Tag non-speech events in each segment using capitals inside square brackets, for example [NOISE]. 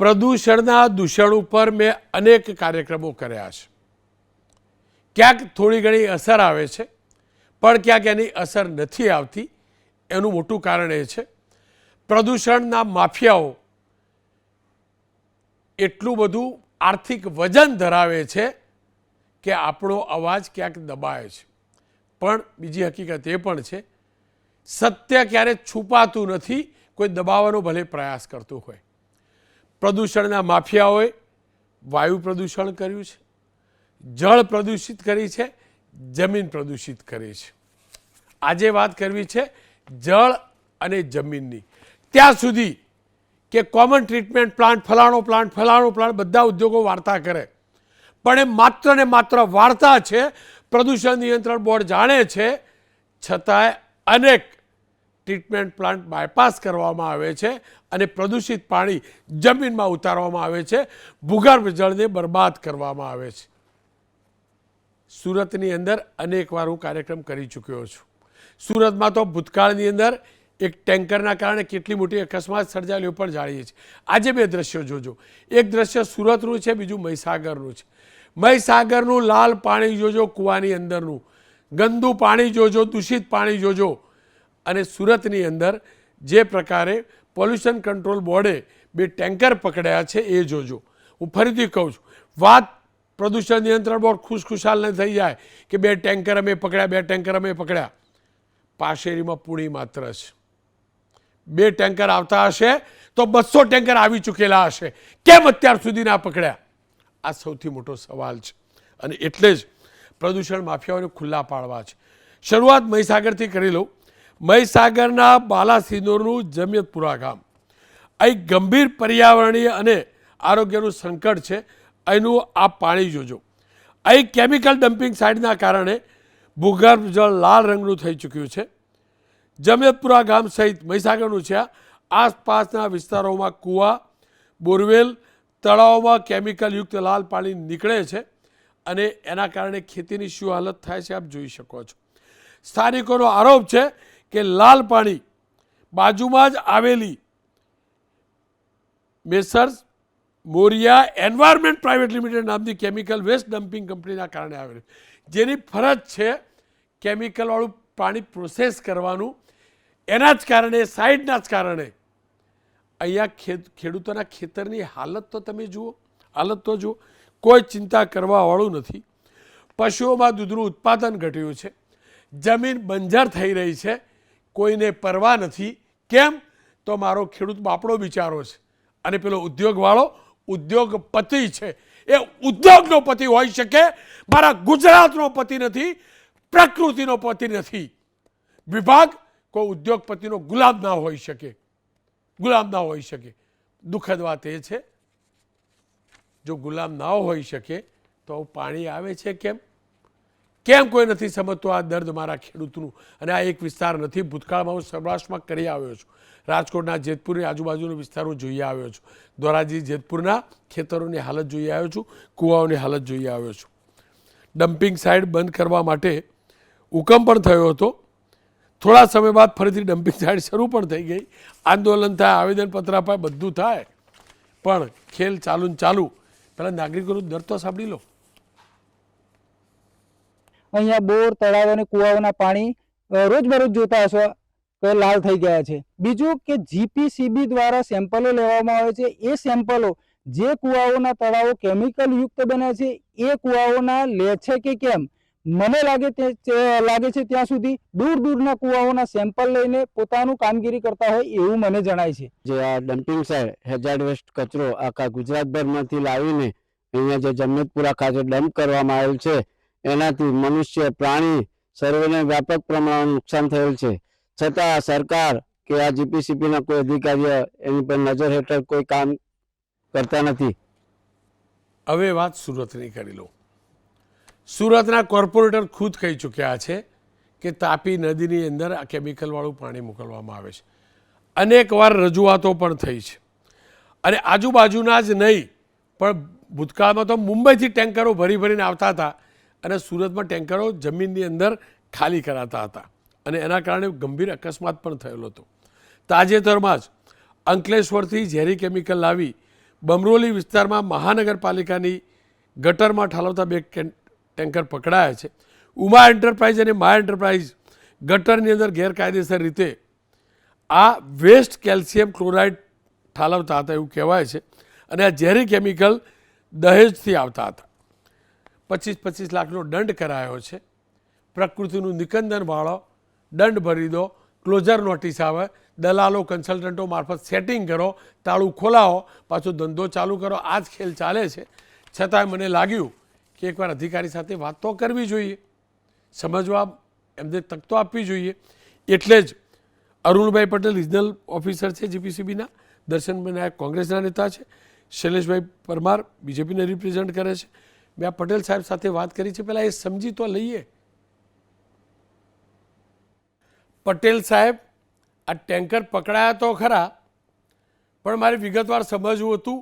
પ્રદૂષણના દૂષણ ઉપર મેં અનેક કાર્યક્રમો કર્યા છે. ક્યાંક થોડી ઘણી અસર આવે છે, પણ ક્યાંક એની અસર નથી આવતી, એનું મોટું કારણ એ છે. પ્રદૂષણના માફિયાઓ એટલું બધું આર્થિક વજન ધરાવે છે કે આપણો અવાજ ક્યાંક દબાય છે. પણ બીજી હકીકત એ પણ છે, સત્ય ક્યારે છુપાતું નથી, કોઈ દબાવવાનો ભલે પ્રયાસ કરતું હોય. પ્રદૂષણના માફિયાઓએ વાયુ પ્રદૂષણ કર્યું છે, જળ પ્રદૂષિત કરી છે, જમીન પ્રદૂષિત કરી છે. આજે વાત કરવી છે જળ અને જમીનની. ત્યાં સુધી કે કોમન ટ્રીટમેન્ટ પ્લાન્ટ ફલાણો પ્લાન્ટ ફલાણો પ્લાન્ટ બધા ઉદ્યોગો વાર્તા કરે. પણ એ માત્ર ને માત્ર વાર્તા છે, પ્રદૂષણ નિયંત્રણ બોર્ડ જાણે છે, છતાંય અનેક ટ્રીટમેન્ટ પ્લાન્ટ બાયપાસ કરવામાં આવે છે અને પ્રદૂષિત પાણી જમીનમાં ઉતારવામાં આવે છે. ભૂગર્ભ જળને બરબાદ કરવામાં આવે છે. સુરતની અંદર અનેકવાર હું કાર્યક્રમ કરી ચૂક્યો છું. સુરતમાં તો ભૂતકાળની અંદર એક ટેન્કરના કારણે કેટલી મોટી અકસ્માત સર્જાયેલી પણ જાણીએ છીએ. આજે બે દ્રશ્યો જોજો. એક દ્રશ્ય સુરતનું છે, બીજું મહીસાગરનું છે. મહીસાગરનું લાલ પાણી જોજો, કૂવાની અંદરનું. ગંદુ પાણી જોજો, દૂષિત પાણી જોજો. અને સુરતની અંદર જે પ્રકારે પોલ્યુશન કંટ્રોલ બોર્ડે બે ટેન્કર પકડ્યા છે, એ જોજો. હું ફરીથી કહું છું, વાત પ્રદૂષણ નિયંત્રણ બોર્ડ ખુશખુશાલ ન થઈ જાય કે બે ટેન્કર અમે પકડ્યા, બે ટેન્કર અમે પકડ્યા. પાશેરીમાં પૂણી માત્ર છે. બે ટેન્કર આવતા હશે તો બસો ટેન્કર આવી ચૂકેલા હશે. કેમ અત્યાર સુધી ના પકડ્યા? આ સૌથી મોટો સવાલ છે. અને એટલે જ પ્રદૂષણ માફિયાઓને ખુલ્લા પાડવા છે. શરૂઆત મહીસાગરથી કરી લઉં. મહીસાગરના બાલાસિનોરનું જમિયતપુરા ગામ અહીં ગંભીર પર્યાવરણીય અને આરોગ્યનું સંકટ છે. અહીંનું આ પાણી જોજો. અહીં કેમિકલ ડમ્પિંગ સાઇડના કારણે ભૂગર્ભ જળ લાલ રંગનું થઈ ચૂક્યું છે. જમિયતપુરા ગામ સહિત મહીસાગરનું છે આસપાસના વિસ્તારોમાં કૂવા, બોરવેલ, તળાવોમાં કેમિકલયુક્ત લાલ પાણી નીકળે છે અને એના કારણે ખેતીની શું હાલત થાય છે આપ જોઈ શકો છો. સ્થાનિકોનો આરોપ છે કે લાલ પાણી બાજુમાં જ આવેલી messrs Moriya environment private limited નામની કેમિકલ વેસ્ટ ડમ્પિંગ કંપનીના કારણે આવેલી. જેની ફરજ છે કેમિકલવાળું પાણી પ્રોસેસ કરવાનું. એના જ કારણે, સાઈડના જ કારણે. અહીંયા ખેડૂતોના ખેતરની હાલત તો તમે જુઓ, હાલત તો જુઓ. કોઈ ચિંતા કરવાવાળું નથી. પશુઓમાં દૂધનું ઉત્પાદન ઘટ્યું છે. જમીન બંજર થઈ રહી છે. કોઈને પરવા નથી. કેમ? તો મારો ખેડૂત બાપડો બિચારો છે. અને પેલો ઉદ્યોગવાળો ઉદ્યોગપતિ છે. એ ઉદ્યોગનો પતિ હોઈ શકે, મારા ગુજરાતનો પતિ નથી, પ્રકૃતિનો પતિ નથી. વિભાગ કોઈ ઉદ્યોગપતિનો ગુલામ ના હોઈ શકે. ગુલામ ના હોઈ શકે. દુઃખદ વાત એ છે, જો ગુલામ ના હોઈ શકે, તો પાણી આવે છે કેમ? કેમ કોઈ નથી સમજતો આ દર્દ મારા ખેડૂતનું? અને આ એક વિસ્તાર નથી, ભૂતકાળમાં હું સૌરાષ્ટ્રમાં કરી આવ્યો છું. રાજકોટના જેતપુરની આજુબાજુનો વિસ્તાર હું જોઈ આવ્યો છું. ધોરાજી જેતપુરના ખેતરોની હાલત જોઈ આવ્યો છું, કૂવાઓની હાલત જોઈ આવ્યો છું. ડમ્પિંગ સાઇડ બંધ કરવા માટે હુકમ પણ થયો હતો. થોડા સમય બાદ ફરીથી ડમ્પિંગ સાઇડ શરૂ પણ થઈ ગઈ. આંદોલન થાય, આવેદનપત્ર અપાય, બધું થાય. પણ ખેલ ચાલુ ચાલુ. પહેલાં નાગરિકોનું દર તો સાંભળી લો. અહીંયા બોર, તળાવ અને કુવાઓના પાણી રોજબરોજ જોતા હશો કે લાલ થઈ ગયા છે. બીજું કે જીપીસીબી દ્વારા સેમ્પલો લેવામાં આવે છે. એ સેમ્પલો જે કુવાઓના તળાવો કેમિકલ યુક્ત બને છે, એ કુવાઓના લે છે કે કેમ? મને લાગે તે લાગે છે ત્યાં સુધી દૂર દૂરના કુવાઓના સેમ્પલ લઈને પોતાનું કામગીરી કરતા હોય એવું મને જણાય છે. જે આ ડમ્પિંગ સાઇડ હેઝાર્ડ વેસ્ટ કચરો આખા ગુજરાતભરમાંથી લાવીને અહીંયા જે જમનતપુરા ખાતે ડમ્પ કરવામાં આવેલ છે એનાથી મનુષ્ય, પ્રાણી સર્વેને વ્યાપક પ્રમાણમાં નુકસાન થયેલ છે. છતાં સરકાર કે આ જીપીસીપીના કોઈ અધિકારીઓ એની પર નજર હેઠળ કોઈ કામ કરતા નથી. હવે વાત સુરતની કરી લો સુરતના કોર્પોરેટર ખુદ કહી ચૂક્યા છે કે તાપી નદીની અંદર આ કેમિકલવાળું પાણી મોકલવામાં આવે છે. અનેક વાર રજૂઆતો પણ થઈ છે. અને આજુબાજુના જ નહીં, પણ ભૂતકાળમાં તો મુંબઈથી ટેન્કરો ભરી ભરીને આવતા હતા. અને સુરતમાં ટેન્કરો જમીનની અંદર ખાલી કરાતા હતા. અને એના કારણે ગંભીર અકસ્માત પણ થયેલો હતો. તાજેતરમાં જ અંકલેશ્વરથી ઝેરી કેમિકલ લાવી બમરોલી વિસ્તારમાં મહાનગરપાલિકાની ગટરમાં ઠાલવતા બે ટેન્કર પકડાયા છે. ઉમા એન્ટરપ્રાઇઝ અને મા એન્ટરપ્રાઇઝ ગટરની અંદર ગેરકાયદેસર રીતે આ વેસ્ટ કેલ્શિયમ ક્લોરાઇડ ઠાલવતા હતા એવું કહેવાય છે. અને આ ઝેરી કેમિકલ દહેજથી આવતા હતા. પચીસ પચીસ લાખનો દંડ કરાયો છે. પ્રકૃતિનું નિકંદન વાળો, દંડ ભરી દો ક્લોઝર નોટિસ આવે, દલાલો કન્સલ્ટન્ટો મારફત સેટિંગ કરો, તાળું ખોલાવો, પાછો ધંધો ચાલુ કરો, આ જ ખેલ ચાલે છે. છતાંય મને લાગ્યું કે એકવાર અધિકારી સાથે વાત તો કરવી જોઈએ, સમજવા એમને તક તો આપવી જોઈએ. એટલે જ અરુણભાઈ પટેલ રિજનલ ઓફિસર છે જીપીસીબીના દર્શનભાઈ નાયક કોંગ્રેસના નેતા છે, શૈલેષભાઈ પરમાર બીજેપીને રિપ્રેઝેન્ટ કરે છે મેં આ પટેલ સાહેબ સાથે વાત કરી છે પહેલાં એ સમજી તો લઈએ. પટેલ સાહેબ, આ ટેન્કર પકડાયા તો ખરા, પણ મારે વિગતવાર સમજવું હતું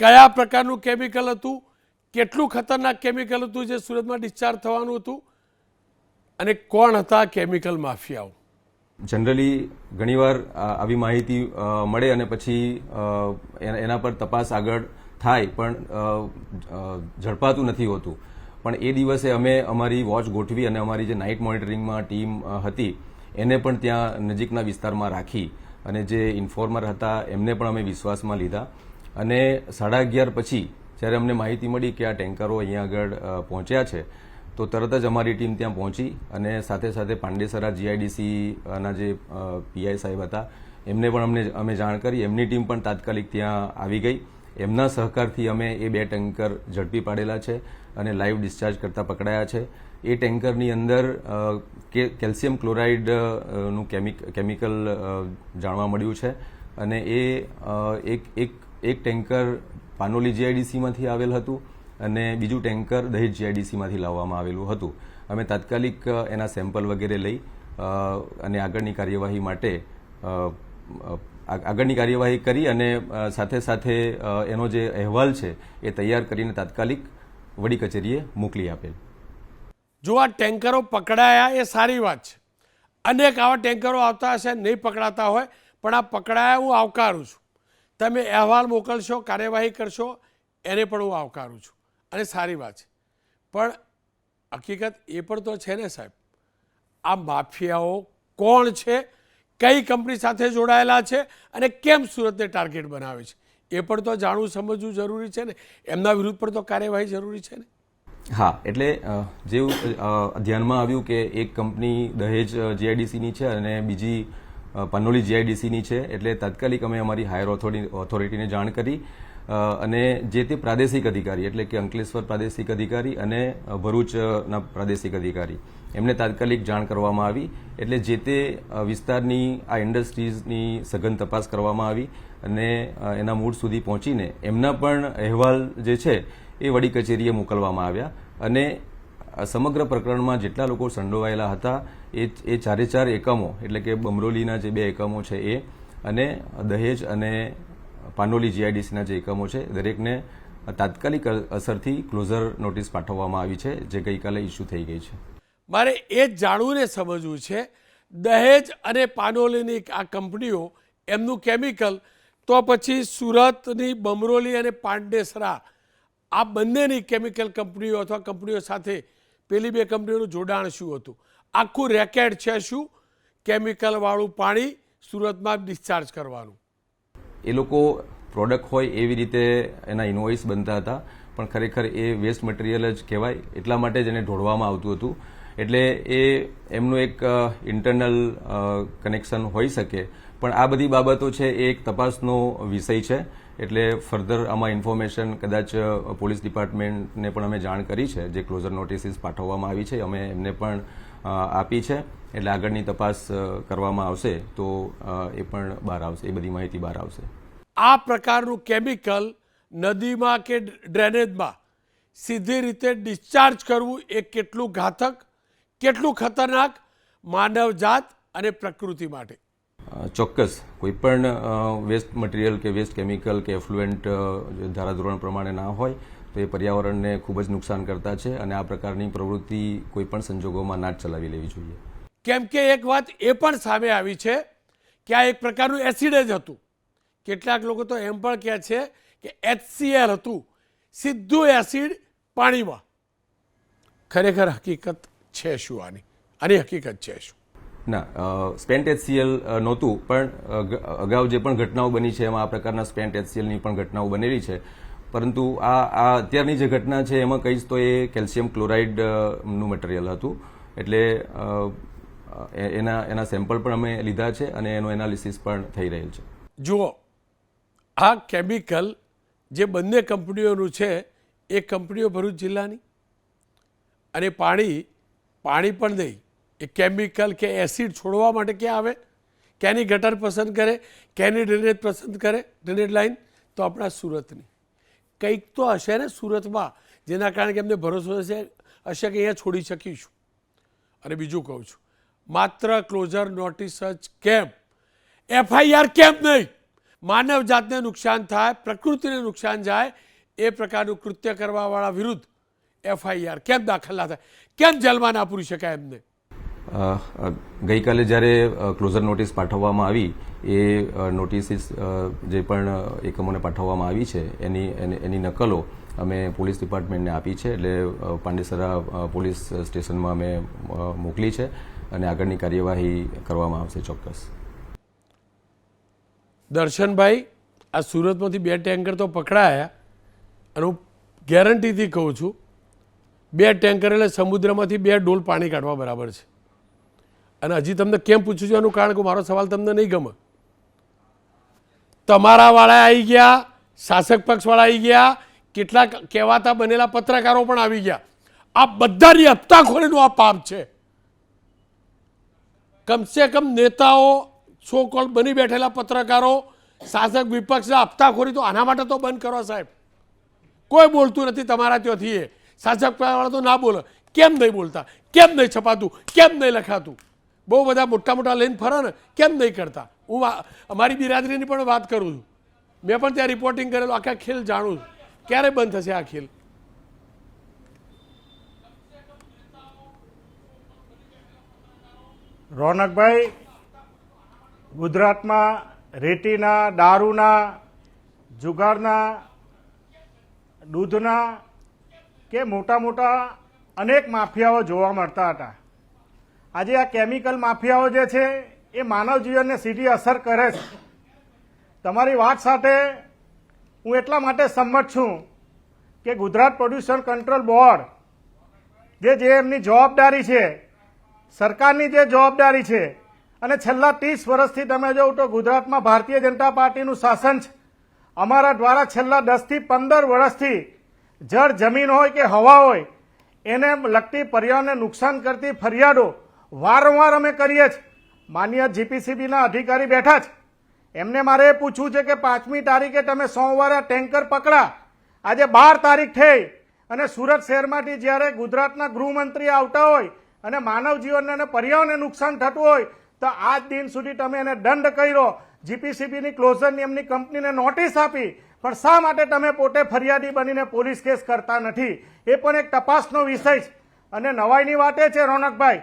કયા પ્રકારનું કેમિકલ હતું, કેટલું ખતરનાક કેમિકલ હતું જે સુરતમાં ડિસ્ચાર્જ થવાનું હતું, અને કોણ હતા કેમિકલ માફિયાઓ? જનરલી ઘણીવાર આવી માહિતી મળે અને પછી એના પર તપાસ આગળ થાય, પણ ઝડપાતું નથી હોતું. પણ એ દિવસે અમે અમારી વોચ ગોઠવી અને અમારી જે નાઇટ મોનિટરિંગમાં ટીમ હતી, એને પણ ત્યાં નજીકના વિસ્તારમાં રાખી અને જે ઇન્ફોર્મર હતા, એમને પણ અમે વિશ્વાસમાં લીધા. અને સાડા અગિયાર પછી, જ્યારે અમને માહિતી મળી કે આ ટેન્કરો અહીંયા આગળ પહોંચ્યા છે, તો તરત જ અમારી ટીમ ત્યાં પહોંચી અને સાથે સાથે પાંડેસરા જીઆઈડીસીના જે પીઆઈ સાહેબ હતા, એમને પણ અમને, અમે જાણ કરી. એમની ટીમ પણ તાત્કાલિક ત્યાં આવી ગઈ. એમના સહકારથી અમે એ બે ટેન્કર ઝડપી પાડેલા છે અને લાઈવ ડિસ્ચાર્જ કરતા પકડાયા છે. એ ટેન્કરની અંદર કેલ્શિયમ ક્લોરાઇડનું કેમિકલ જાણવા મળ્યું છે. અને એ એક એક એક ટેન્કર પાનોલી જીઆઈડીસીમાંથી આવેલ હતું અને બીજું ટેન્કર દહેજ જીઆઈડીસીમાંથી લાવવામાં આવેલું હતું. અમે તાત્કાલિક એના સેમ્પલ વગેરે લઈ અને આગળની કાર્યવાહી માટે આગળની કાર્યવાહી કરી અને સાથે સાથે એનો જે અહેવાલ છે એ તૈયાર કરીને તાત્કાલિક વડી કચેરીએ મોકલી આપેલ. જો આ ટેન્કરો પકડાયા એ સારી વાત છે. અનેક આવા ટેન્કરો આવતા હશે, નહીં પકડાતા હોય, પણ આ પકડાયા હું આવકારું છું. તમે અહેવાલ મોકલશો, કાર્યવાહી કરશો, એને પણ હું આવકારું છું. અને સારી વાત છે. પણ હકીકત એ પણ તો છે ને સાહેબ, આ માફિયાઓ કોણ છે કઈ કંપની સાથે જોડાયેલા છે અને કેમ સુરતને ટાર્ગેટ બનાવે છે? એ પણ તો જાણવું સમજવું જરૂરી છે ને? એમના વિરુદ્ધ પણ તો કાર્યવાહી જરૂરી છે ને? હા, એટલે જેવું ધ્યાનમાં આવ્યું કે એક કંપની દહેજ જીઆઈડીસીની છે અને બીજી પનોલી જીઆઈડીસીની છે, એટલે તાત્કાલિક અમે અમારી હાયર ઓથોરિટી ઓથોરિટીને જાણ કરી અને જે તે પ્રાદેશિક અધિકારી, એટલે કે અંકલેશ્વર પ્રાદેશિક અધિકારી અને ભરૂચના પ્રાદેશિક અધિકારી. એમને તાત્કાલિક જાણ કરવામાં આવી, એટલે જે તે વિસ્તારની, આ ઇન્ડસ્ટ્રીઝની સઘન તપાસ કરવામાં આવી અને એના મૂળ સુધી પહોંચીને એમના પણ અહેવાલ જે છે એ વડી કચેરીએ મોકલવામાં આવ્યા અને સમગ્ર પ્રકરણમાં જેટલા લોકો સંડોવાયેલા હતા, એ એ ચારે ચાર એકમો, એટલે કે બમરોલીના જે બે એકમો છે એ અને દહેજ અને પાનોલી જીઆઈડીસીના જે એકમો છે, દરેકને તાત્કાલિક અસરથી ક્લોઝર નોટિસ પાઠવવામાં આવી છે, જે ગઈકાલે ઇસ્યુ થઈ ગઈ છે. મારે એ જ જાણવું ને સમજવું છે, દહેજ અને પાનોલીની આ કંપનીઓ, એમનું કેમિકલ તો પછી સુરતની બમરોલી અને પાંડેસરા, આ બંનેની કેમિકલ કંપનીઓ અથવા કંપનીઓ સાથે પેલી બે કંપનીઓનું જોડાણ શું હતું? આખું રેકેટ છે શું? કેમિકલવાળું પાણી સુરતમાં ડિસ્ચાર્જ કરવાનું. એ લોકો પ્રોડક્ટ હોય એવી રીતે એના ઇનવોઇસ બનતા હતા. પણ ખરેખર એ વેસ્ટ મટીરિયલ જ કહેવાય. એટલા માટે જ એને ઢોળવામાં આવતું હતું. એટલે એ એમનું એક ઇન્ટરનલ કનેક્શન હોઈ શકે. પણ આ બધી બાબતો છે એ એક તપાસનો વિષય છે. એટલે ફર્ધર આમાં ઇન્ફોર્મેશન કદાચ પોલીસ ડિપાર્ટમેન્ટને પણ અમે જાણ કરી છે. જે ક્લોઝર નોટિસીસ પાઠવવામાં આવી છે. અમે એમને પણ આપી છે. એટલે આગળની તપાસ કરવામાં આવશે તો એ પણ બહાર આવશે. એ બધી માહિતી બહાર આવશે. આ પ્રકારનું કેમિકલ નદીમાં કે ડ્રેનેજમાં સીધી રીતે ડિસ્ચાર્જ કરવું એ કેટલું ઘાતક કેટલું ખતરનાક માનવજાત અને પ્રકૃતિ માટે? ચોક્કસ. કોઈપણ વેસ્ટ મટીરિયલ કે વેસ્ટ કેમિકલ કે એફ્લુએન્ટ ધારાધોરણ પ્રમાણે ના હોય તો એ પર્યાવરણને ખૂબ જ નુકસાન કરતા છે અને આ પ્રકારની પ્રવૃત્તિ કોઈ પણ સંજોગોમાં ના જ ચલાવી લેવી જોઈએ. કેમ કે એક વાત એ પણ સામે આવી છે કે આ એક પ્રકારનું એસિડ જ હતું. કેટલાક લોકો તો એમ પણ કહે છે કે એચસીએલ હતું. સીધું એસિડ પાણીમાં. ખરેખર હકીકત છે શું આની? આની હકીકત છે શું? ના સ્પેન્ટ એચસીએલ નહોતું પણ અગાઉ જે પણ ઘટનાઓ બની છે એમાં આ પ્રકારના સ્પેન્ટ એચસીએલની પણ ઘટનાઓ બનેલી છે. પરંતુ આ આ અત્યારની જે ઘટના છે, એમાં કહીશ તો એ કેલ્શિયમ ક્લોરાઇડનું મટીરિયલ હતું. એટલે એના એના સેમ્પલ પણ અમે લીધા છે અને એનું એનાલિસિસ પણ થઈ રહેલ છે. જુઓ, આ કેમિકલ જે બંને કંપનીઓનું છે, એ કંપનીઓ ભરૂચ જિલ્લાની અને પાણી પાણી પણ નહીં. એ કેમિકલ કે એસિડ છોડવા માટે ક્યાં આવે? ક્યાંની ગટર પસંદ કરે? ક્યાંની ડ્રેનેજ પસંદ કરે? ડ્રેનેજ લાઈન તો આપણા સુરતની. કંઈક તો હશે ને સુરતમાં, જેના કારણે કે એમને ભરોસો હશે હશે કે અહીંયા છોડી શકીશું. અને બીજું કહું છું, માત્ર ક્લોઝર નોટિસ જ કેમ? એફઆઈઆર કેમ નહીં? માનવ જાતને નુકસાન થાય, પ્રકૃતિને નુકસાન જાય, એ પ્રકારનું કૃત્ય કરવાવાળા વિરુદ્ધ એફઆઈઆર કેમ દાખલ ના થાય? કેમ જેલમાં ના પૂરી શકાય એમને? ગઈકાલે જ્યારે ક્લોઝર નોટિસ પાઠવવામાં આવી, એ નોટિસીસ જે પણ એકમોને પાઠવવામાં આવી છે, એની- એની નકલો અમે પોલીસ ડિપાર્ટમેન્ટને આપી છે, એટલે પાંડેસરા પોલીસ સ્ટેશનમાં અમે મોકલી છે, અને આગળની કાર્યવાહી કરવામાં આવશે ચોક્કસ. દર્શનભાઈ, આ સુરતમાંથી બે ટેન્કર તો પકડાયા, અને હું ગેરંટીથી કહું છું, બે ટેન્કર એટલે સમુદ્રમાંથી બે ડોલ પાણી કાઢવા બરાબર છે. અને હજી તમને કેમ પૂછું છું એનું કારણ કે મારો સવાલ તમને નહીં ગમે. તમારા વાળા આવી ગયા, શાસક પક્ષવાળા આવી ગયા, કેટલાક કહેવાતા બનેલા પત્રકારો પણ આવી ગયા. આ બધાની હપ્તાખોરીનું આ પાપ છે. કમસે કમ નેતાઓ સો કોલ બની બેઠેલા પત્રકારો, શાસક વિપક્ષના હપ્તાખોરી તો આના માટે તો બંધ કરો સાહેબ. કોઈ બોલતું નથી તમારા ત્યાંથી એ શાસક વાળા તો ના બોલે. કેમ નહીં બોલતા? કેમ નહીં છપાતું? કેમ નહીં લખાતું? બહુ બધા મોટા મોટા લઈને ફરો ને, કેમ નહીં કરતા? હું અમારી બિરાદરીની પણ વાત કરું છું. મેં પણ ત્યાં રિપોર્ટિંગ કરેલું, આખા ખેલ જાણું છું. ક્યારે બંધ થશે આ ખેલ? રોનકભાઈ, ગુજરાતમાં રેતીના, દારૂના, જુગારના, દૂધના કે મોટા મોટા અનેક માફિયાઓ જોવા મળતા હતા. આજે આ કેમિકલ માફિયાઓ જે છે, એ માનવ જીવનને સીધી અસર કરે છે. તમારી વાત સાથે હું એટલા માટે સંમત છું કે ગુજરાત પ્રદૂષણ કંટ્રોલ બોર્ડ જે જે એમની જવાબદારી છે, સરકારની જે જવાબદારી છે, અને છેલ્લા ત્રીસ વર્ષથી તમે જોઉં તો ગુજરાતમાં ભારતીય જનતા પાર્ટીનું શાસન છે. અમારા દ્વારા છેલ્લા દસથી પંદર વર્ષથી જળ જમીન હોય કે હવા હોય, એને લગતી પર્યાવરણને નુકસાન કરતી ફરિયાદો વારંવાર અમે કરીએ છીએ. માન્ય જીપીસીબીના અધિકારી બેઠા છે. એમને મારે એ પૂછવું છે કે પાંચમી તારીખે તમે સોમવારે ટેન્કર પકડા. આજે બાર તારીખ થઈ અને સુરત શહેરમાંથી જ્યારે ગુજરાતના ગૃહમંત્રી આવતા હોય અને માનવ જીવનને અને પર્યાવરણને નુકસાન થતું હોય, તો આજ દિન સુધી તમે એને દંડ કર્યો. જીપીસીબીની ક્લોઝરની એમની કંપનીને નોટિસ આપી. પણ શા માટે તમે પોતે ફરિયાદી બનીને પોલીસ કેસ કરતા નથી? એ પણ એક તપાસનો વિષય છે. અને નવાઈની વાત એ છે રોનકભાઈ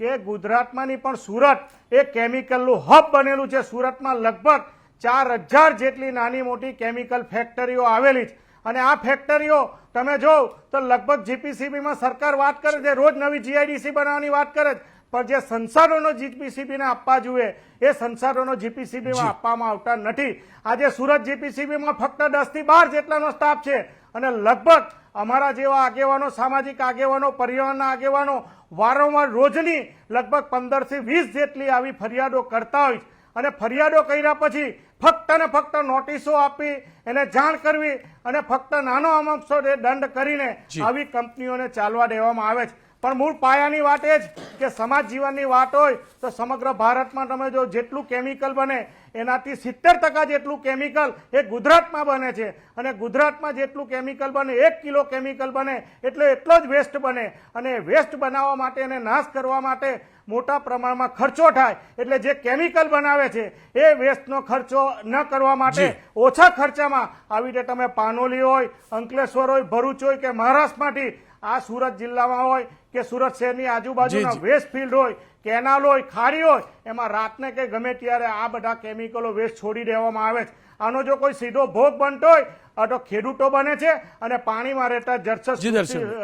કે ગુજરાતમાંની પણ સુરત એ કેમિકલનું હબ બનેલું છે. સુરતમાં લગભગ ચાર હજાર જેટલી નાની મોટી કેમિકલ ફેક્ટરીઓ આવેલી છે. અને આ ફેક્ટરીઓ તમે જો તો લગભગ જીપીસીબીમાં સરકાર વાત કરે છે. રોજ નવી જીઆઈડીસી બનાવવાની વાત કરે છે. પણ જે સંસાધનો જીપીસીબીને આપવા જોઈએ એ સંસાધનો જીપીસીબીમાં આપવામાં આવતા નથી. આજે સુરત જીપીસીબીમાં ફક્ત દસથી બાર જેટલાનો સ્ટાફ છે. અને લગભગ અમારા જેવા આગેવાનો સામાજિક આગેવાનો પર્યાવરણના આગેવાનો વારંવાર રોજની લગભગ પંદરથી વીસ જેટલી આવી ફરિયાદો કરતા હોય છે. અને ફરિયાદો કર્યા પછી ફક્ત ને ફક્ત નોટિસો આપી એને જાણ કરવી અને ફક્ત નાનો અમથો દંડ કરીને આવી કંપનીઓને ચાલવા દેવામાં આવે છે પણ મૂળ પાયાની વાત એ જ કે સમાજ જીવનની વાત હોય તો સમગ્ર ભારતમાં તમે જો જેટલું કેમિકલ બને એનાથી સિત્તેર ટકા જેટલું કેમિકલ એ ગુજરાતમાં બને છે. અને ગુજરાતમાં જેટલું કેમિકલ બને એક કિલો કેમિકલ બને એટલે એટલો જ વેસ્ટ બને. અને વેસ્ટ બનાવવા માટે અને નાશ કરવા માટે મોટા પ્રમાણમાં ખર્ચો થાય. એટલે જે કેમિકલ બનાવે છે એ વેસ્ટનો ખર્ચો ન કરવા માટે ઓછા ખર્ચામાં આવી રીતે તમે પાનોલી હોય અંકલેશ્વર હોય ભરૂચ હોય કે મહારાષ્ટ્રમાંથી આ સુરત જિલ્લામાં હોય કે સુરત શહેરની આજુબાજુના. વેસ્ટ ફિલ્ડ હોય કેનાલ હોય ખારી હોય એમાં રાતને કે ગમે ત્યારે આ બધા કેમિકલો વેસ્ટ છોડી દેવામાં આવે છે. આનો જો કોઈ સીધો ભોગ બનતો હોય તો ખેડૂતો બને છે અને પાણીમાં રહેતા જળચર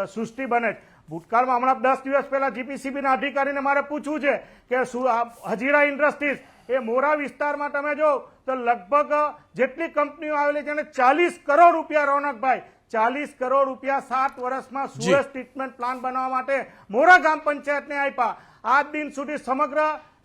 સૃષ્ટિ- બને છે. ભૂતકાળમાં હમણાં દસ દિવસ પહેલા જીપીસીબીના અધિકારીને મારે પૂછવું છે કે શું હજીરા ઇન્ડસ્ટ્રીઝ એ મોરા વિસ્તારમાં તમે જો તો લગભગ જેટલી કંપનીઓ આવેલી છે એને ચાલીસ કરોડ રૂપિયા રોનકભાઈ ચાલીસ કરોડ રૂપિયા સાત વર્ષમાં સુરત ટ્રીટમેન્ટ પ્લાન્ટ બનાવવા માટે મોરા ગ્રામ પંચાયતને આપ્યા. આજ દિન સુધી સમગ્ર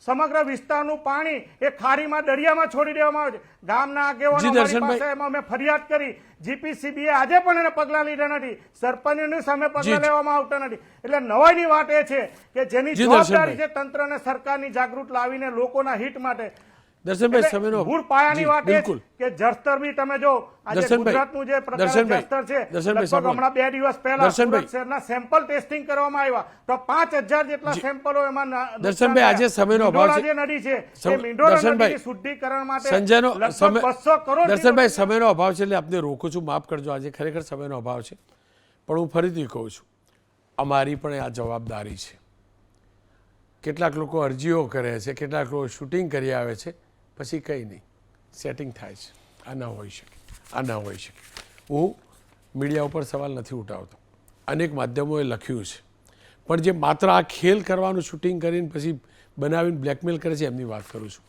સમગ્ર વિસ્તારનું પાણી એ ખારીમાં દરિયામાં છોડી દેવામાં આવે છે. ગામના આગેવાનો જી, પાસે એમાં મેં ફરિયાદ કરી. જીપીસીબી આજે પણ એને પગલાં લીધા નથી. સરપંચની સામે પગલાં લેવામાં આવતા નથી. એટલે નવાઈની વાત એ છે કે જેની જવાબદારી છે તંત્ર અને સરકારની જાગૃત લાવીને લોકોના હિત માટે દર્શનભાઈ સમયનો મૂળ પાયાની વાત એ કે જળસ્તર બી તમે જો આજે ગુજરાતનું જે પ્રકારનું જળસ્તર છે લગભગ હમણાં બે દિવસ પહેલા સુરત શહેરના સેમ્પલ ટેસ્ટિંગ કરવામાં આવ્યા. તો પાંચ હજાર જેટલા સેમ્પલો એમાં દર્શનભાઈ, આજે સમયનો અભાવ છે. નદી છે એ મીંઢોળા નદીની શુદ્ધિકરણ માટે સંજયનો 200 કરોડ દર્શનભાઈ સમયનો અભાવ છે એટલે આપને રોકું છું માફ કરજો આજે ખરેખર સમયનો અભાવ છે. પણ હું ફરીથી કહું છું અમારી પણ આ જવાબદારી છે. કેટલાક લોકો અરજીઓ કરે છે કેટલાક લોકો શૂટિંગ કરી આવે છે. પછી કંઈ નહીં. સેટિંગ થાય છે. આ ન હોઈ શકે. આ ન હોઈ શકે. હું મીડિયા ઉપર સવાલ નથી ઉઠાવતો. અનેક માધ્યમોએ લખ્યું છે. પણ જે માત્ર આ ખેલ કરવાનું શૂટિંગ કરીને પછી બનાવીને બ્લેકમેલ કરે છે, એમની વાત કરું છું.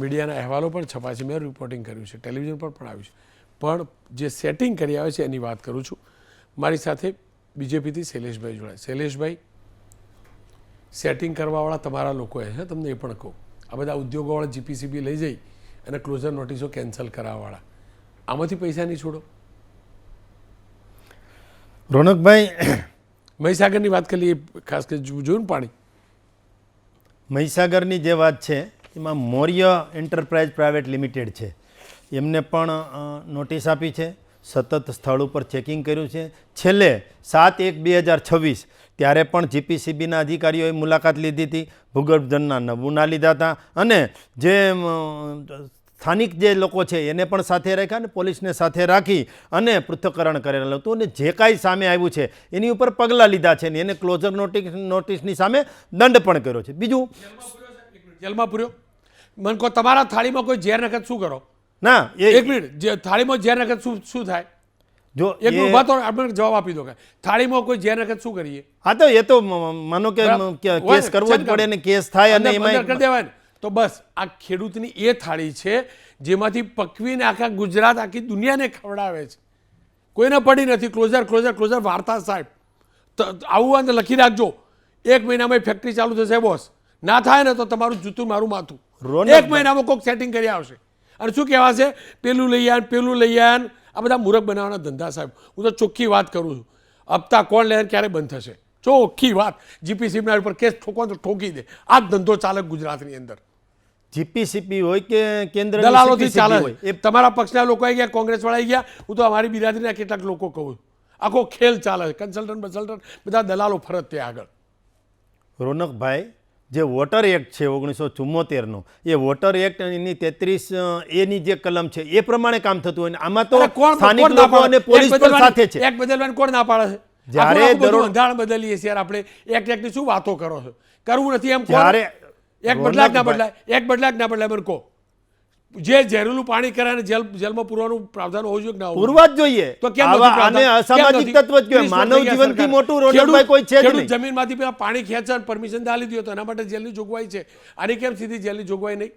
મીડિયાના અહેવાલો પણ છપાય છે. મેં રિપોર્ટિંગ કર્યું છે. ટેલિવિઝન પર પણ આવ્યું છે. પણ જે સેટિંગ કરી આવે છે, એની વાત કરું છું. મારી સાથે બીજેપીથી શૈલેષભાઈ જોડાય. શૈલેષભાઈ સેટિંગ કરવાવાળા તમારા લોકોએ છે, તમને એ પણ કહું. આ બધા ઉદ્યોગોવાળા જીપીસીબી લઈ જઈ અને ક્લોઝર નોટિસો કેન્સલ કરાવવાળા આમાંથી પૈસા નહીં છોડો. રોનકભાઈ મહીસાગરની વાત કરી ખાસ કરી જોયું ને પાણી? મહીસાગરની જે વાત છે એમાં મૌર્ય એન્ટરપ્રાઇઝ પ્રાઇવેટ લિમિટેડ છે. એમને પણ નોટિસ આપી છે. સતત સ્થળ ઉપર ચેકિંગ કર્યું છે. છેલ્લે સાત એક બે હજાર છવ્વીસ ત્યારે પણ જીપીસીબીના અધિકારીઓએ મુલાકાત લીધી હતી ભૂગર્ભજળના નમૂના લીધા હતા અને જે સ્થાનિક જે લોકો છે એને પણ સાથે રાખ્યા અને પોલીસને સાથે રાખી અને પૃથ્થકરણ કરેલું હતું. અને જે કાંઈ સામે આવ્યું છે એની ઉપર પગલાં લીધા છે ને એને ક્લોઝર નોટિસ નોટિસની સામે દંડ પણ કર્યો છે. બીજું? જેલમાં પૂર્યો. મને કહો તમારા થાળીમાં કોઈ ઝેર નખત શું કરો? ના એક મિનિટ જે થાળીમાં ઝેર નખત શું શું થાય? જો એક ઊભા તો આપણે જવાબ આપી દો કે. થાળીમાં કોઈ ઝેર નખત શું કરીએ? હા તો એ તો માનો કે કેસ કરવો જ પડે ને કેસ થાય અને અંદર- અંદર કરી દેવાય તો બસ આ ખેડૂતની એ થાળી છે જેમાંથી પકવીને આખા ગુજરાત આખી દુનિયાને ખવડાવે છે. કોઈને પડી નથી. ક્લોઝર ક્લોઝર ક્લોઝર વાર્તા સાહેબ. આવું હોય તો લખી રાખજો. એક મહિનામાં ફેક્ટરી ચાલુ થશે બોસ ના થાય ને તો તમારું જૂતું મારું માથું. એક મહિનામાં કોઈક સેટિંગ કરી આવશે. અને શું કહેવાશે? પેલું લઈ આન પેલું લઈ આન. આ બધા મૂરખ બનાવવાના ધંધા સાહેબ. હું તો ચોખ્ખી વાત કરું છું. હપ્તા કોણ લે ક્યારે બંધ થશે? ચોખ્ખી વાત. જીપીસીબીના ઉપર કેસ ઠોકો તો ઠોકી દે. આ જ ધંધો ચાલે ગુજરાતની અંદર. જીપીસીપી હોય કે કેન્દ્ર દલાલોથી ચાલે. હોય? એ તમારા પક્ષના લોકો આવી ગયા કોંગ્રેસ વાળા આવી ગયા. હું તો અમારી બિરાદરીના કેટલાક લોકો કહું આખો ખેલ ચાલે કન્સલ્ટન્ટ બસલ્ટન્ટ બધા દલાલો ફરજ તે આગળ. રોનકભાઈ જે વોટર એક્ટ છે ઓગણીસો ચુમ્મોતેરનો એ વોટર એક્ટ એની તેત્રીસ એની જે કલમ છે એ પ્રમાણે કામ થતું હોય ને આમાં તો કોણ સ્થાનિક લોકો અને પોલીસ પણ સાથે છે. એક બદલવાની કોણ ના પાડે? છે જ્યારે બંધારણ બદલીએ છીએ આપણે. એક એકની શું વાતો કરો છો? કરવું નથી એમ? જ્યારે એક બદલાય ના બદલાય એક બદલાય ના બદલાય મને કહો. જે ઝેરીલું પાણી કરે અને જેલ જેલમાં પૂરવાનું પ્રાવધાન હોવું જોઈએ ના પૂરવા જ જોઈએ. તો કેમ નથી અસામાજિક તત્વ જ કહેવાય. માનવ જીવનથી મોટું રોડભાઈ કોઈ છે જ નહીં. જમીનમાંથી પેલા પાણી ખેંચે પરમિશન દા લીધી તો એના માટે જેલની જોગવાઈ છે. આની કેમ સીધી જેલની જોગવાઈ નહીં?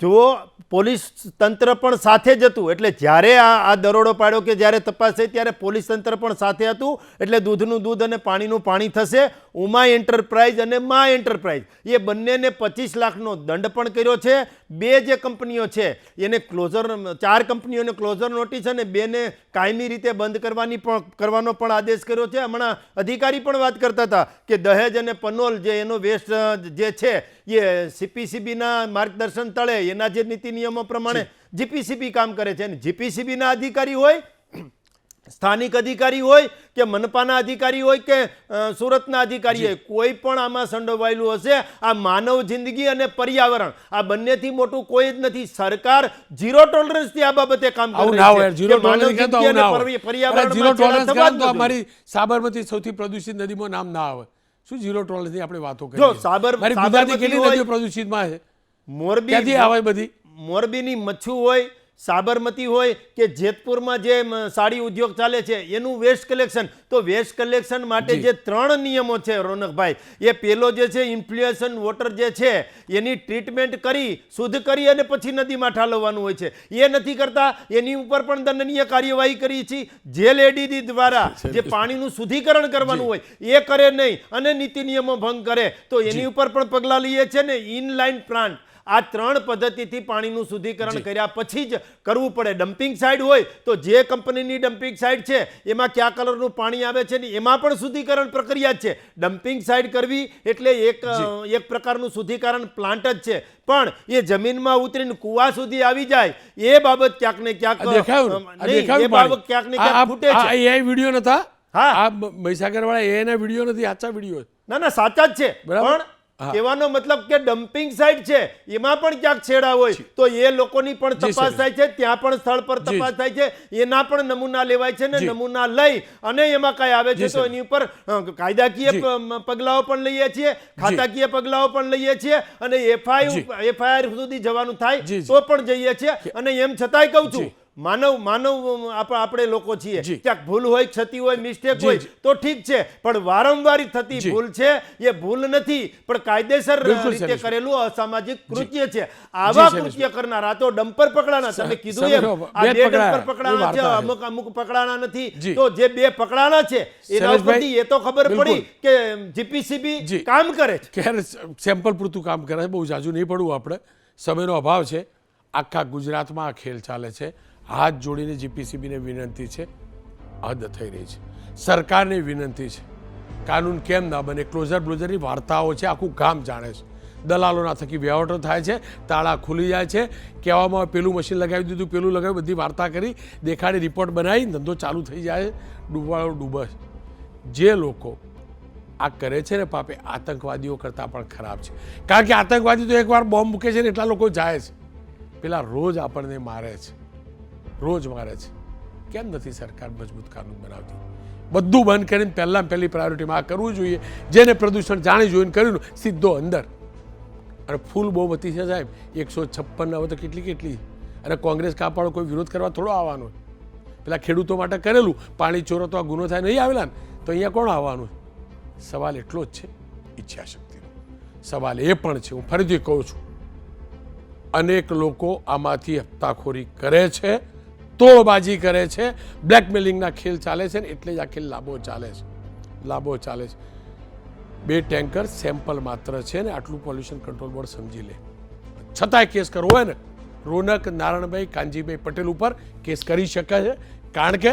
જુઓ પોલીસ તંત્ર પણ સાથે જ હતું. એટલે જ્યારે આ આ દરોડો પાડ્યો કે જ્યારે તપાસ થઈ ત્યારે પોલીસ તંત્ર પણ સાથે હતું. એટલે દૂધનું દૂધ અને પાણીનું પાણી થશે. ઉમા એન્ટરપ્રાઇઝ અને મા એન્ટરપ્રાઇઝ એ બંનેને પચીસ લાખનો દંડ પણ કર્યો છે. બે જે કંપનીઓ છે એને ક્લોઝર ચાર કંપનીઓને ક્લોઝર નોટિસ અને બેને કાયમી રીતે બંધ કરવાની પણ કરવાનો પણ આદેશ કર્યો છે. હમણાં અધિકારી પણ વાત કરતા હતા કે દહેજ અને પનોલ જે એનો વેસ્ટ જે છે એ સીપીસીબીના માર્ગદર્શન તળે એના જે નીતિ નિયમો પ્રમાણે જીપીસીબી કામ કરે છે. અને જીપીસીબીના અધિકારી હોય સ્થાનિક અધિકારી હોય કે મનપાના અધિકારી હોય કે સુરતના અધિકારી હોય કોઈ પણ આમાં સંડોવાયેલું હશે આ માનવ જિંદગી અને પર્યાવરણ આ બંનેથી મોટું કોઈ જ નથી. સરકાર ઝીરો ટોલરન્સથી આ બાબતે કામ કરી ઝીરો ટોલરન્સ તો. અમારી સાબરમતી સૌથી પ્રદૂષિત નદીમાં નામ ના આવે. શું ઝીરો ટોલરન્સની આપણે વાતો કરીએ? સાબર- સાબરમતી કેટલી નદીઓ પ્રદૂષિતમાં છે? મોરબી આવે બધી? મોરબીની મચ્છુ હોય સાબરમતી હોય કે જેતપુરમાં જે સાડી ઉદ્યોગ ચાલે છે એનું વેસ્ટ કલેક્શન તો વેસ્ટ કલેક્શન માટે જે. ત્રણ નિયમો છે રોનકભાઈ. એ પેલો જે છે ઇન્ફ્લુએશન વોટર જે છે એની ટ્રીટમેન્ટ કરી શુદ્ધ કરી અને પછી નદીમાં ઠાલવવાનું હોય છે. એ નથી કરતા. એની ઉપર પણ દંડનીય કાર્યવાહી કરી છે. જેલ એડીડી દ્વારા [LAUGHS] જે પાણીનું શુદ્ધિકરણ કરવાનું હોય એ કરે નહીં અને નીતિ નિયમો ભંગ કરે. તો એની ઉપર પણ પગલાં લઈએ છે ને. ઇનલાઇન પ્લાન્ટ આ ત્રણ પદ્ધતિથી પાણીનું શુદ્ધિકરણ કર્યા પછી જ કરવું પડે. ડમ્પિંગ સાઇડ હોય તો જે કંપનીની ડમ્પિંગ સાઇડ છે એમાં કયા કલરનું પાણી આવે છે ને એમાં પણ શુદ્ધિકરણ પ્રક્રિયા જ છે. ડમ્પિંગ સાઇડ કરવી એટલે એક એક પ્રકારનું શુદ્ધિકરણ પ્લાન્ટ જ છે. પણ એ જમીનમાં ઉતરીને કુવા સુધી આવી જાય એ બાબત ક્યાંક ને ક્યાંક એ બાબત ક્યાંક ને ક્યાંક ફૂટે છે. એ વીડિયો નતા? હા. આ મહીસાગર વાળા એના વીડિયો નથી આચા વીડિયો ના ના સાચા જ છે. પણ. કહેવાનો મતલબ કે ડમ્પિંગ સાઇટ છે એમાં પણ ક્યાંક છેડા હોય તો એ લોકોની પણ તપાસ થાય છે ત્યાં પણ સ્થળ પર તપાસ થાય છે એના પણ નમૂના લેવાય છે ને નમૂના લઈ અને એમાં કઈ આવે છે તો એની ઉપર કાયદાકીય પગલાઓ પણ લઈએ છીએ ખાતાકીય પગલાઓ પણ લઈએ છીએ અને એફઆઈ એફઆઈઆર સુધી જવાનું થાય. તો પણ જઈએ છીએ અને એમ છતાંય કહું છું. માનવ માનવ આપણે લોકો છીએ. ક્યાંક ભૂલ હોય ક્ષતિ હોય મિસ્ટેક હોય તો ઠીક છે. પણ વારંવાર થતી ભૂલ છે એ ભૂલ નથી પણ કાયદેસર રીતે કરેલું અસામાજિક કૃત્ય છે. આવા કૃત્ય કરનારા તો ડમ્પર પકડાના. તમે કીધું એમ. આ બે ડમ્પર પકડાના છે અમુક અમુક પકડાના નથી. તો જે બે પકડાના છે એના ઉપરથી એ તો ખબર પડી કે જીપીસીબી કામ કરે છે. સેમ્પલ પૂરતું કામ કરે છે. બહુ જાજુ નહીં પડવું આપણે. સમયનો અભાવ છે. આખા ગુજરાતમાં આ ખેલ ચાલે છે. હાથ જોડીને જીપીસીબીને વિનંતી છે, હદ થઈ રહી છે. સરકારને વિનંતી છે, કાનૂન કેમ ના બને? ક્લોઝર બ્લોઝરની વાર્તાઓ છે, આખું ગામ જાણે છે. દલાલોના થકી વ્યવહારો થાય છે, તાળા ખુલી જાય છે. કહેવામાં પેલું મશીન લગાવી દીધું, પેલું લગાવ્યું બધી વાર્તા કરી, દેખાડી રિપોર્ટ બનાવી, ધંધો ચાલુ થઈ જાય ડૂબવાળો ડૂબે જે લોકો આ કરે છે ને પાપે, આતંકવાદીઓ કરતાં પણ ખરાબ છે. કારણ કે આતંકવાદી તો એકવાર બોમ્બ મૂકે છે ને, એટલા લોકો જાય છે. પેલા રોજ આપણને મારે છે. રોજ મારે છે. કેમ નથી સરકાર મજબૂત કાનૂન બનાવતી? બધું બંધ કરીને પહેલાં પહેલી પ્રાયોરિટીમાં આ કરવું જોઈએ. જેને પ્રદૂષણ જાણી જોઈને કર્યું સીધો અંદર. અને ફૂલ બહુ બધી છે સાહેબ. એકસો છપ્પન હવે તો કેટલી કેટલી? અને કોંગ્રેસ કાપાળો કોઈ વિરોધ કરવા થોડો આવવાનો પેલા ખેડૂતો માટે કરેલું, પાણી ચોરો તો આ ગુનો થાય નહીં આવેલા ને, તો અહીંયા કોણ આવવાનું સવાલ એટલો જ છે ઈચ્છાશક્તિનો. સવાલ એ પણ છે, હું ફરીથી કહું છું. અનેક લોકો આમાંથી હપ્તાખોરી કરે છે તોડબાજી કરે છે. બ્લેકમેલિંગના ખેલ ચાલે છે ને એટલે જ આ ખેલ લાંબો ચાલે છે. લાંબો ચાલે છે. બે ટેન્કર સેમ્પલ માત્ર છે ને આટલું પોલ્યુશન કંટ્રોલ બોર્ડ સમજી લે. છતાંય કેસ કરવો હોય ને, રોનક નારાયણભાઈ કાનજીભાઈ પટેલ ઉપર કેસ કરી શકે છે. કારણ કે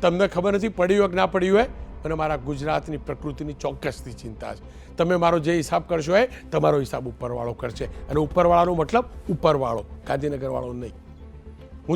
તમને ખબર નથી, પડ્યું હોય કે ના પડ્યું હોય, અને મારા ગુજરાતની પ્રકૃતિની ચોક્કસથી ચિંતા છે. તમે મારો જે હિસાબ કરશો એ તમારો હિસાબ ઉપરવાળો કરશે. અને ઉપરવાળાનો મતલબ ઉપરવાળો, ગાંધીનગરવાળો નહીં.